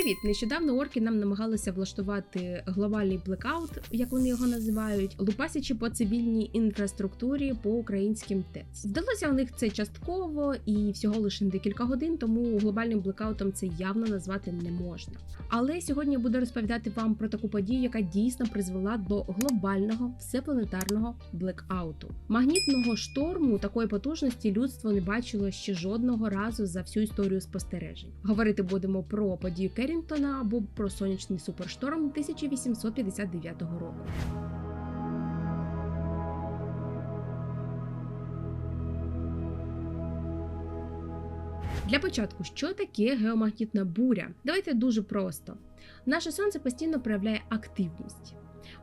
Привіт! Нещодавно орки нам намагалися влаштувати глобальний блекаут, як вони його називають, лупасячи по цивільній інфраструктурі по українським ТЕЦ. Вдалося у них це частково і всього лише декілька годин, тому глобальним блекаутом це явно назвати не можна. Але сьогодні я буду розповідати вам про таку подію, яка дійсно призвела до глобального всепланетарного блекауту. Магнітного шторму такої потужності людство не бачило ще жодного разу за всю історію спостережень. Говорити будемо про подію Керрінгтона або про сонячний супершторм 1859 року. Для початку, що таке геомагнітна буря? Давайте дуже просто. Наше сонце постійно проявляє активність.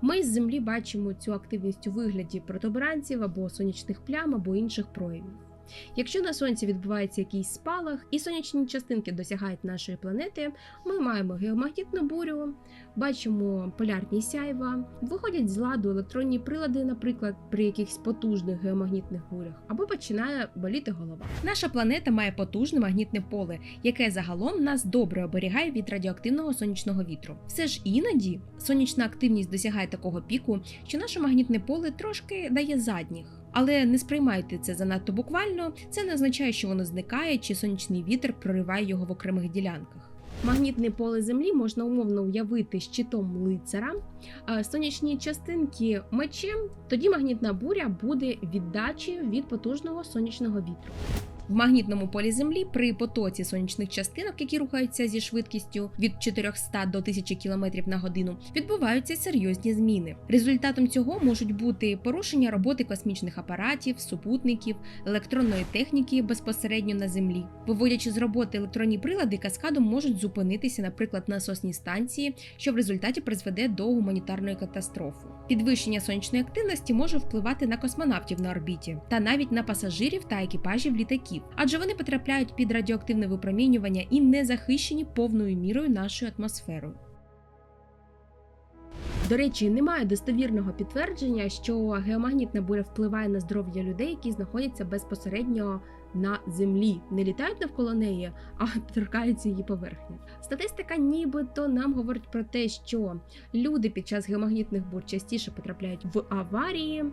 Ми з землі бачимо цю активність у вигляді протуберанців або сонячних плям або інших проявів. Якщо на сонці відбувається якийсь спалах і сонячні частинки досягають нашої планети, ми маємо геомагнітну бурю, бачимо полярні сяйва, виходять з ладу електронні прилади, наприклад, при якихось потужних геомагнітних бурях, або починає боліти голова. Наша планета має потужне магнітне поле, яке загалом нас добре оберігає від радіоактивного сонячного вітру. Все ж іноді сонячна активність досягає такого піку, що наше магнітне поле трошки дає задніх. Але не сприймайте це занадто буквально, це не означає, що воно зникає чи сонячний вітер прориває його в окремих ділянках. Магнітне поле Землі можна умовно уявити щитом лицара, сонячні частинки мечем, тоді магнітна буря буде віддачею від потужного сонячного вітру. В магнітному полі Землі при потоці сонячних частинок, які рухаються зі швидкістю від 400 до 1000 км на годину, відбуваються серйозні зміни. Результатом цього можуть бути порушення роботи космічних апаратів, супутників, електронної техніки безпосередньо на землі. Виводячи з роботи електронні прилади, каскадом можуть зупинитися, наприклад, насосні станції, що в результаті призведе до гуманітарної катастрофи. Підвищення сонячної активності може впливати на космонавтів на орбіті та навіть на пасажирів та екіпажів літаків, адже вони потрапляють під радіоактивне випромінювання і не захищені повною мірою нашою атмосферою. До речі, немає достовірного підтвердження, що геомагнітна буря впливає на здоров'я людей, які знаходяться безпосередньо на землі, не літають навколо неї, а торкаються її поверхні. Статистика, нібито нам говорить про те, що люди під час геомагнітних бур частіше потрапляють в аварії,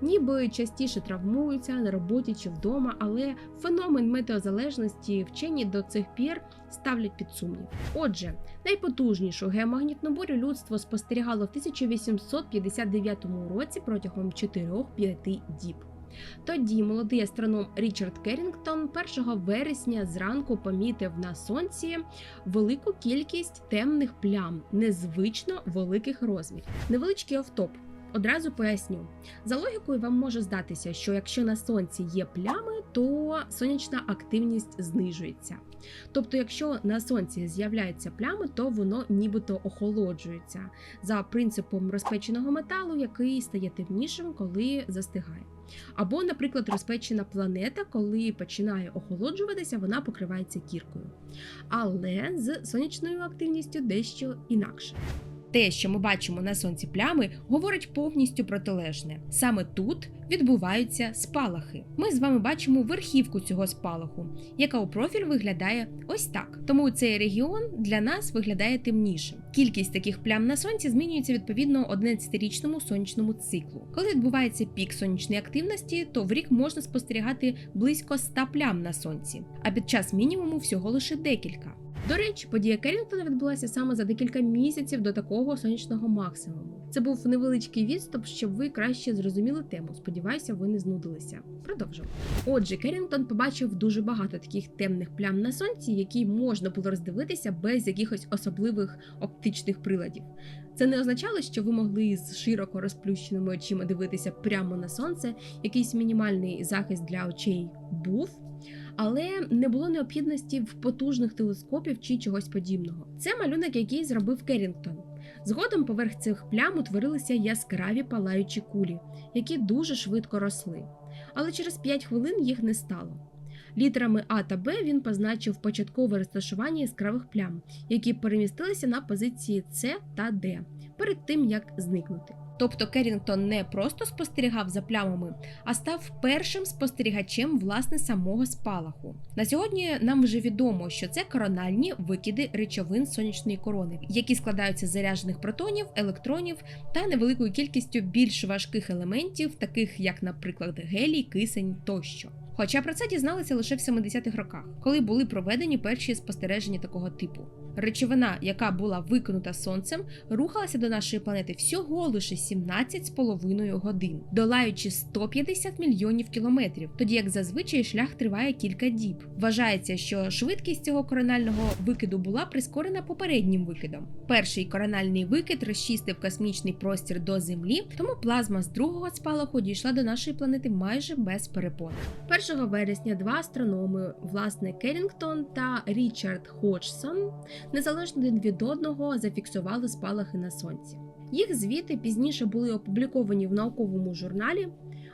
ніби частіше травмуються на роботі чи вдома, але феномен метеозалежності вчені до цих пір ставлять під сумнів. Отже, найпотужнішу геомагнітну бурю людство спостерігало в 1859 році протягом 4-5 діб. Тоді молодий астроном Річард Керрінгтон 1 вересня зранку помітив на сонці велику кількість темних плям, незвично великих розмірів. Невеличкий офтоп. Одразу поясню. За логікою вам може здатися, що якщо на сонці є плями, то сонячна активність знижується. Тобто, якщо на сонці з'являються плями, то воно нібито охолоджується за принципом розпеченого металу, який стає темнішим, коли застигає. Або, наприклад, розпечена планета, коли починає охолоджуватися, вона покривається кіркою. Але з сонячною активністю дещо інакше. Те, що ми бачимо на сонці плями, говорить повністю протилежне. Саме тут відбуваються спалахи. Ми з вами бачимо верхівку цього спалаху, яка у профіль виглядає ось так. Тому цей регіон для нас виглядає темнішим. Кількість таких плям на сонці змінюється відповідно 11-річному сонячному циклу. Коли відбувається пік сонячної активності, то в рік можна спостерігати близько 100 плям на сонці, а під час мінімуму всього лише декілька. До речі, подія Керрінгтона відбулася саме за декілька місяців до такого сонячного максимуму. Це був невеличкий відступ, щоб ви краще зрозуміли тему. Сподіваюся, ви не знудилися. Продовжуємо. Отже, Керрінгтон побачив дуже багато таких темних плям на сонці, які можна було роздивитися без якихось особливих оптичних приладів. Це не означало, що ви могли з широко розплющеними очима дивитися прямо на сонце. Якийсь мінімальний захист для очей був. Але не було необхідності в потужних телескопів чи чогось подібного. Це малюнок, який зробив Керрінгтон. Згодом поверх цих плям утворилися яскраві палаючі кулі, які дуже швидко росли. Але через 5 хвилин їх не стало. Літерами А та Б він позначив початкове розташування яскравих плям, які перемістилися на позиції С та Д перед тим як зникнути. Тобто Керрінгтон не просто спостерігав за плямами, а став першим спостерігачем власне самого спалаху. На сьогодні нам вже відомо, що це корональні викиди речовин сонячної корони, які складаються з заряджених протонів, електронів та невеликою кількістю більш важких елементів, таких як, наприклад, гелій, кисень тощо. Хоча про це дізналися лише в 70-х роках, коли були проведені перші спостереження такого типу. Речовина, яка була викинута сонцем, рухалася до нашої планети всього лише 17,5 годин, долаючи 150 мільйонів кілометрів, тоді як зазвичай шлях триває кілька діб. Вважається, що швидкість цього коронального викиду була прискорена попереднім викидом. Перший корональний викид розчистив космічний простір до Землі, тому плазма з другого спалаху дійшла до нашої планети майже без перепон. 1 вересня два астрономи, власне Керрінгтон та Річард Ходжсон, незалежно один від одного зафіксували спалахи на сонці. Їх звіти пізніше були опубліковані в науковому журналі.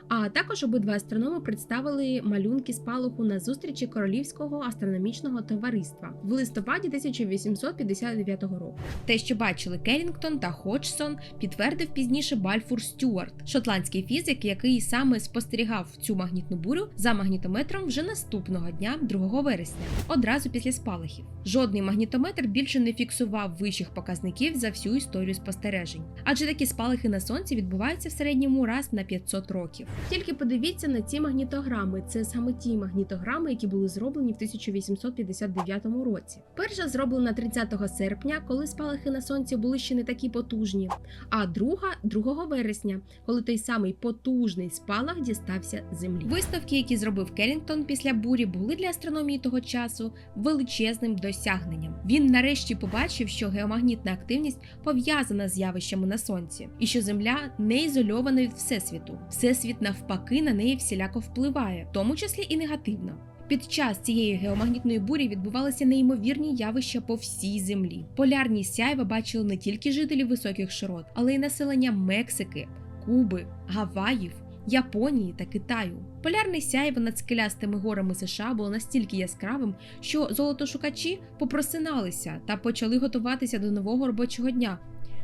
А також обидва астрономи представили малюнки спалаху на зустрічі Королівського астрономічного товариства в листопаді 1859 року. Те, що бачили Керрінгтон та Ходжсон, підтвердив пізніше Бальфур Стюарт, шотландський фізик, який саме спостерігав цю магнітну бурю за магнітометром вже наступного дня, 2 вересня, одразу після спалахів. Жодний магнітометр більше не фіксував вищих показників за всю історію спостережень, адже такі спалахи на сонці відбуваються в середньому раз на 500 років. Тільки подивіться на ці магнітограми. Це саме ті магнітограми, які були зроблені в 1859 році. Перша зроблена 30 серпня, коли спалахи на сонці були ще не такі потужні. А друга 2 вересня, коли той самий потужний спалах дістався землі. Виставки, які зробив Керрінгтон після бурі, були для астрономії того часу величезним досягненням. Він нарешті побачив, що геомагнітна активність пов'язана з явищами на сонці, і що Земля не ізольована від всесвіту. Всесвіт навпаки на неї всіляко впливає, в тому числі і негативно. Під час цієї геомагнітної бурі відбувалися неймовірні явища по всій землі. Полярні сяйва бачили не тільки жителі високих широт, але й населення Мексики, Куби, Гаваїв. Японії та Китаю. Полярне сяйво над скелястими горами США було настільки яскравим, що золотошукачі попросиналися та почали готуватися до нового робочого дня.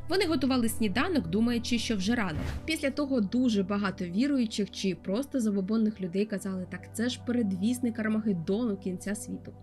Вони готували сніданок, думаючи, що вже рано. Після того дуже багато віруючих чи просто забобонних людей казали, так це ж передвісник Армагеддону кінця світу.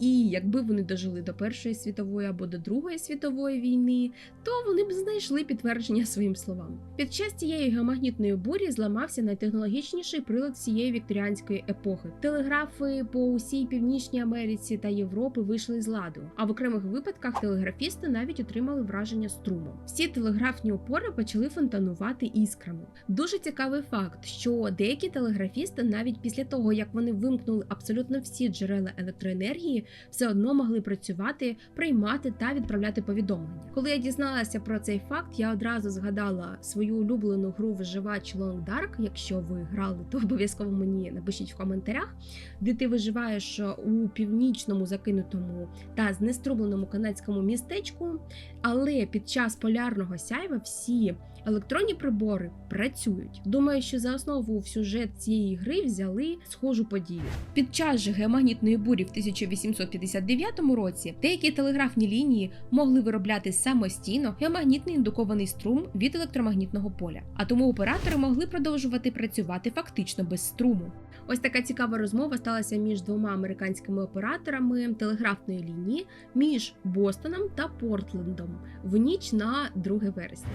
І якби вони дожили до Першої світової або до Другої світової війни, то вони б знайшли підтвердження своїм словам. Під час цієї геомагнітної бурі зламався найтехнологічніший прилад всієї вікторіанської епохи. Телеграфи по усій північній Америці та Європи вийшли з ладу. А в окремих випадках телеграфісти навіть отримали враження струму. Всі телеграфні опори почали фонтанувати іскрами. Дуже цікавий факт, що деякі телеграфісти, навіть після того як вони вимкнули абсолютно всі джерела електроенергії, все одно могли працювати, приймати та відправляти повідомлення. Коли я дізналася про цей факт, я одразу згадала свою улюблену гру Виживач Long Dark. Якщо ви грали, то обов'язково мені напишіть в коментарях, де ти виживаєш у північному закинутому та знеструбленому канадському містечку. Але під час полярного сяйва всі електронні прибори працюють. Думаю, що за основу в сюжет цієї гри взяли схожу подію. Під час же геомагнітної бурі в 1859 році деякі телеграфні лінії могли виробляти самостійно геомагнітний індукований струм від електромагнітного поля, а тому оператори могли продовжувати працювати фактично без струму. Ось така цікава розмова сталася між двома американськими операторами телеграфної лінії між Бостоном та Портлендом в ніч на 2 вересня.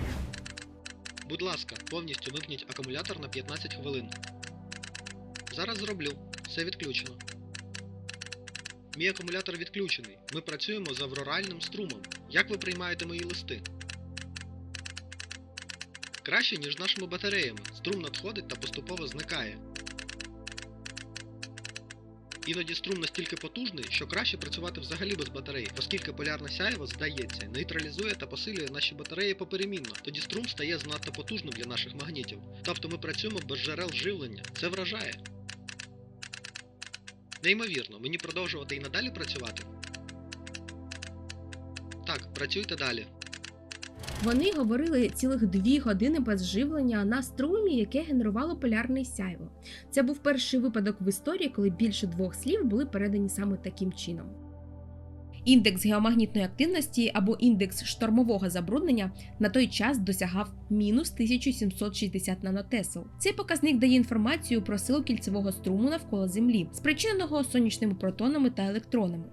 Будь ласка, повністю вимкніть акумулятор на 15 хвилин. Зараз зроблю. Все відключено. Мій акумулятор відключений. Ми працюємо з авроральним струмом. Як ви приймаєте мої листи? Краще, ніж нашими батареями. Струм надходить та поступово зникає. Іноді струм настільки потужний, що краще працювати взагалі без батареї, оскільки полярне сяйво, здається, нейтралізує та посилює наші батареї поперемінно. Тоді струм стає занадто потужним для наших магнітів. Тобто ми працюємо без джерел живлення. Це вражає. Неймовірно, мені продовжувати і надалі працювати? Так, працюйте далі. Вони говорили цілих дві години без живлення на струмі, яке генерувало полярне сяйво. Це був перший випадок в історії, коли більше двох слів були передані саме таким чином. Індекс геомагнітної активності або індекс штормового забруднення на той час досягав мінус 1760 нанотесел. Цей показник дає інформацію про силу кільцевого струму навколо Землі, спричиненого сонячними протонами та електронами.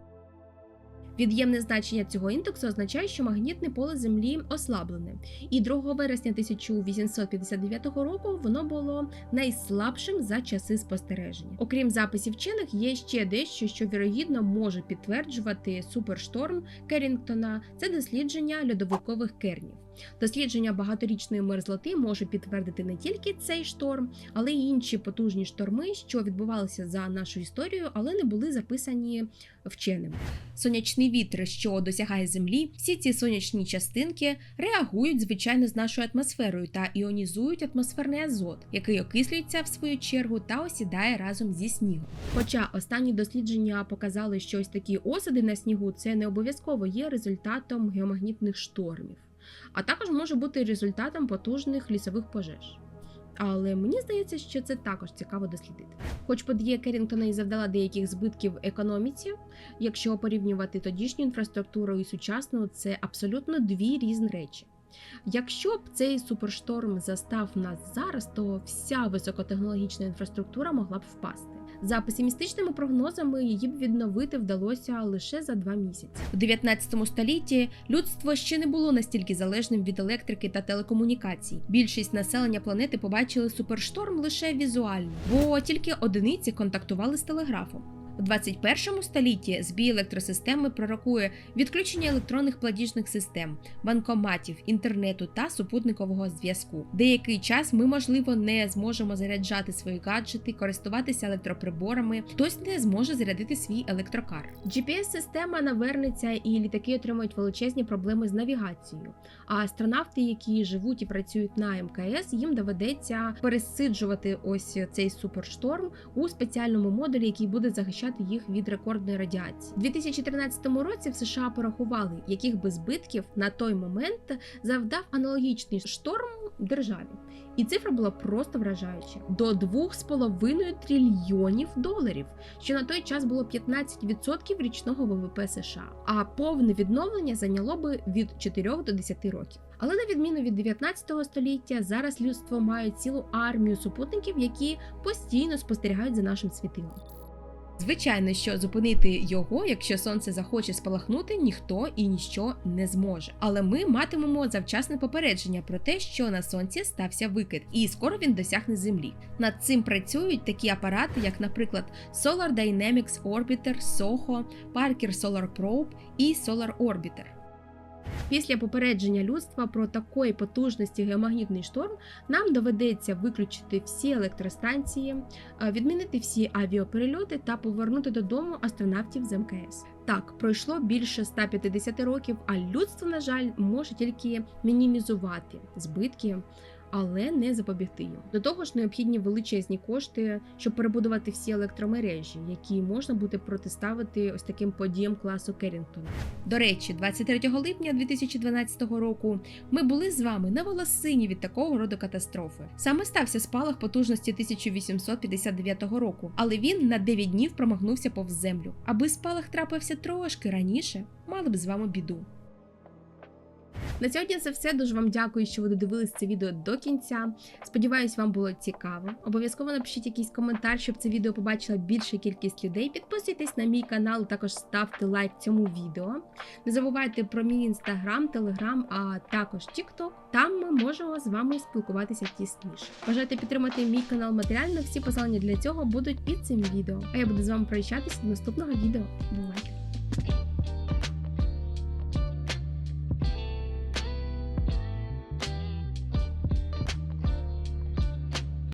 Від'ємне значення цього індексу означає, що магнітне поле Землі ослаблене, і 2 вересня 1859 року воно було найслабшим за часи спостереження. Окрім записів вчених, є ще дещо, що вірогідно може підтверджувати супершторм Керрінгтона. Це дослідження льодовикових кернів. Дослідження багаторічної мерзлоти може підтвердити не тільки цей шторм, але й інші потужні шторми, що відбувалися за нашу історію, але не були записані вченими. Сонячний вітер, що досягає землі, всі ці сонячні частинки реагують звичайно з нашою атмосферою та іонізують атмосферний азот, який окислюється в свою чергу та осідає разом зі снігом. Хоча останні дослідження показали, що ось такі осади на снігу це не обов'язково є результатом геомагнітних штормів, а також може бути результатом потужних лісових пожеж. Але мені здається, що це також цікаво дослідити. Хоч подія Керрінгтона і завдала деяких збитків економіці, якщо порівнювати тодішню інфраструктуру і сучасну, це абсолютно дві різні речі. Якщо б цей супершторм застав нас зараз, то вся високотехнологічна інфраструктура могла б впасти. За песимістичними прогнозами її б відновити вдалося лише за два місяці. У 19 столітті людство ще не було настільки залежним від електрики та телекомунікацій. Більшість населення планети побачили супершторм лише візуально, бо тільки одиниці контактували з телеграфом. У 21 столітті збій електросистеми пророкує відключення електронних платіжних систем, банкоматів, інтернету та супутникового зв'язку. Деякий час ми, можливо, не зможемо заряджати свої гаджети, користуватися електроприборами, хтось не зможе зарядити свій електрокар. GPS-система навернеться, і літаки отримають величезні проблеми з навігацією. А астронавти, які живуть і працюють на МКС, їм доведеться пересиджувати ось цей супершторм у спеціальному модулі, який буде захищати їх від рекордної радіації. У 2013 році в США порахували, яких би збитків на той момент завдав аналогічний шторм державі. І цифра була просто вражаюча до 2,5 трильйонів доларів, що на той час було 15% річного ВВП США. А повне відновлення зайняло би від 4 до 10 років. Але на відміну від 19 століття, зараз людство має цілу армію супутників, які постійно спостерігають за нашим світилом. Звичайно, що зупинити його, якщо сонце захоче спалахнути, ніхто і ніщо не зможе. Але ми матимемо завчасне попередження про те, що на сонці стався викид, і скоро він досягне землі. Над цим працюють такі апарати, як, наприклад, Solar Dynamics Orbiter, SOHO, Parker Solar Probe і Solar Orbiter. Після попередження людства про такої потужності геомагнітний шторм нам доведеться виключити всі електростанції, е, відмінити всі авіаперельоти та повернути додому астронавтів з МКС. Так, пройшло більше 150 років, а людство, на жаль, може тільки мінімізувати збитки. Але не запобігти їм. До того ж, необхідні величезні кошти, щоб перебудувати всі електромережі, які можна буде протиставити ось таким подіям класу Керрінгтона. До речі, 23 липня 2012 року ми були з вами на волосині від такого роду катастрофи. Саме стався спалах потужності 1859 року, але він на 9 днів промахнувся повз землю. Аби спалах трапився трошки раніше, мали б з вами біду. На сьогодні це все. Дуже вам дякую, що ви додивились це відео до кінця. Сподіваюсь, вам було цікаво. Обов'язково напишіть якийсь коментар, щоб це відео побачила більша кількість людей. Підписуйтесь на мій канал, також ставте лайк цьому відео. Не забувайте про мій інстаграм, телеграм, а також тікток. Там ми можемо з вами спілкуватися тісніше. Бажаєте підтримати мій канал матеріально. Всі посилання для цього будуть під цим відео. А я буду з вами прощатися до наступного відео. Бувайте!